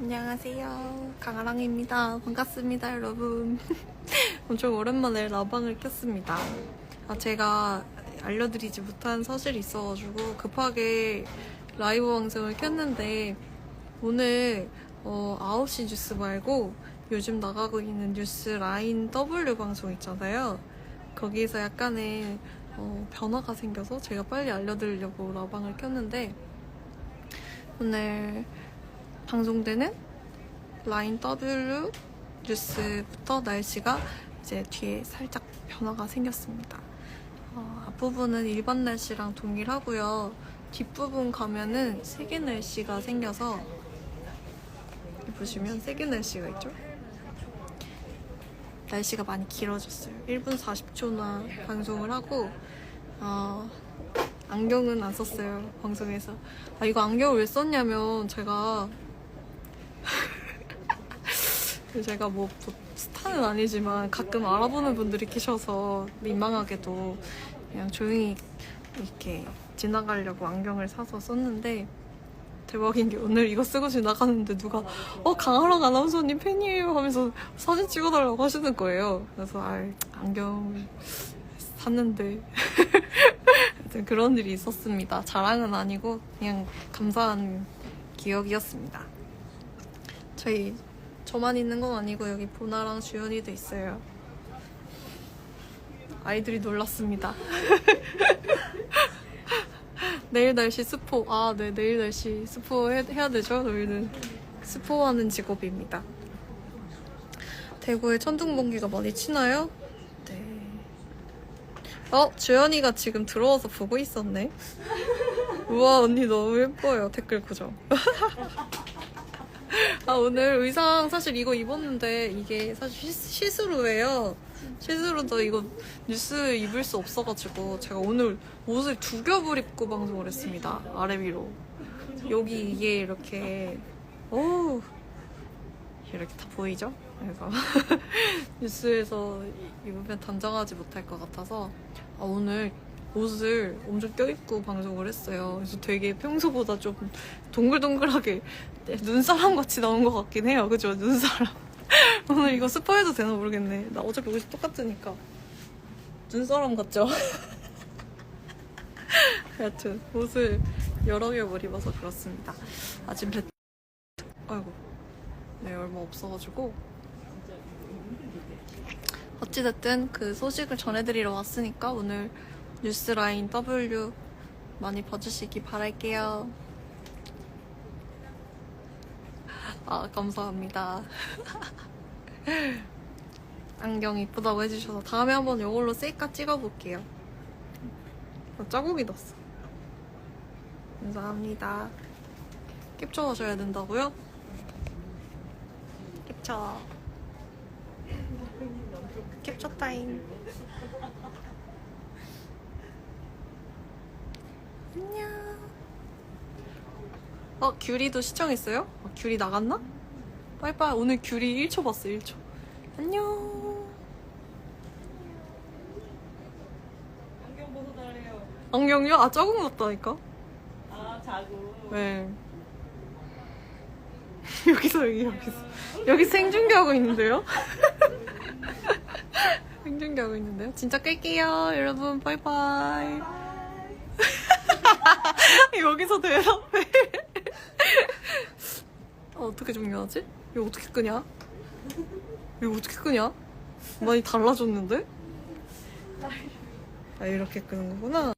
안녕하세요. 강아랑입니다. 반갑습니다, 여러분. 엄청 오랜만에 라방을 켰습니다. 아, 제가 알려드리지 못한 사실이 있어가지고 급하게 라이브 방송을 켰는데 오늘 어, 9시 뉴스 말고 요즘 나가고 있는 뉴스 라인 W 방송 있잖아요. 거기에서 약간의 어, 변화가 생겨서 제가 빨리 알려드리려고 라방을 켰는데 오늘 방송되는 라인 W 뉴스부터 날씨가 이제 뒤에 살짝 변화가 생겼습니다. 어, 앞부분은 일반 날씨랑 동일하고요. 뒷부분 가면은 세계 날씨가 생겨서 보시면 세계 날씨가 있죠? 날씨가 많이 길어졌어요. 1분 40초나 방송을 하고 어, 안경은 안 썼어요 방송에서. 아 이거 안경을 왜 썼냐면 제가 제가 뭐 스타는 아니지만 가끔 알아보는 분들이 계셔서 민망하게도 그냥 조용히 이렇게 지나가려고 안경을 사서 썼는데 대박인 게 오늘 이거 쓰고 지나가는데 누가 어 강아랑 아나운서님 팬이에요 하면서 사진 찍어달라고 하시는 거예요. 그래서 아 안경 샀는데 그런 일이 있었습니다. 자랑은 아니고 그냥 감사한 기억이었습니다. 저희 저만 있는 건 아니고 여기 보나랑 주연이도 있어요. 아이들이 놀랐습니다. 내일 날씨 스포. 아, 네, 내일 날씨 스포 해, 해야 되죠? 저희는 스포하는 직업입니다. 대구에 천둥번개가 많이 치나요? 네. 어, 주연이가 지금 들어와서 보고 있었네. 우와, 언니 너무 예뻐요. 댓글 고정. 아, 오늘 의상 사실 이거 입었는데 이게 사실 시, 시스루예요. 시스루도 이거 뉴스 입을 수 없어가지고 제가 오늘 옷을 두 겹을 입고 방송을 했습니다. 아래 위로. 여기 이게 이렇게 오 이렇게 다 보이죠? 그래서 뉴스에서 이- 입으면 단정하지 못할 것 같아서 아, 오늘 옷을 엄청 껴입고 방송을 했어요. 그래서 되게 평소보다 좀 동글동글하게 네, 눈사람 같이 나온 것 같긴 해요. 그죠? 눈사람. 오늘 이거 스포해도 되나 모르겠네. 나 어차피 옷이 똑같으니까. 눈사람 같죠? 하여튼 옷을 여러 겹을 입어서 그렇습니다. 아침 배... 아이고. 네, 얼마 없어가지고. 어찌됐든 그 소식을 전해드리러 왔으니까 오늘 뉴스라인 W 많이 봐주시기 바랄게요. 아, 감사합니다. 안경 이쁘다고 해주셔서 다음에 한번 이걸로 셀카 찍어볼게요. 아, 자국이 났어. 감사합니다. 캡처하셔야 된다고요? 캡처. 캡처 타임. 안녕. 어, 귤이도 시청했어요? 어, 귤이 나갔나? 빠이빠이. 오늘 귤이 1초 봤어, 1초. 안녕. 안경 벗어달래요. 안경이요? 아, 조금 났다니까? 아, 자고. 네. 여기서, 여기, 여기서. 여기 생중계하고 있는데요? 생중계하고 있는데요? 진짜 끌게요, 여러분. 빠이빠이. 여기서 대답해. 아, 어떻게 종료하지? 이거 어떻게 끄냐? 이거 어떻게 끄냐? 많이 달라졌는데? 아, 이렇게 끄는 거구나.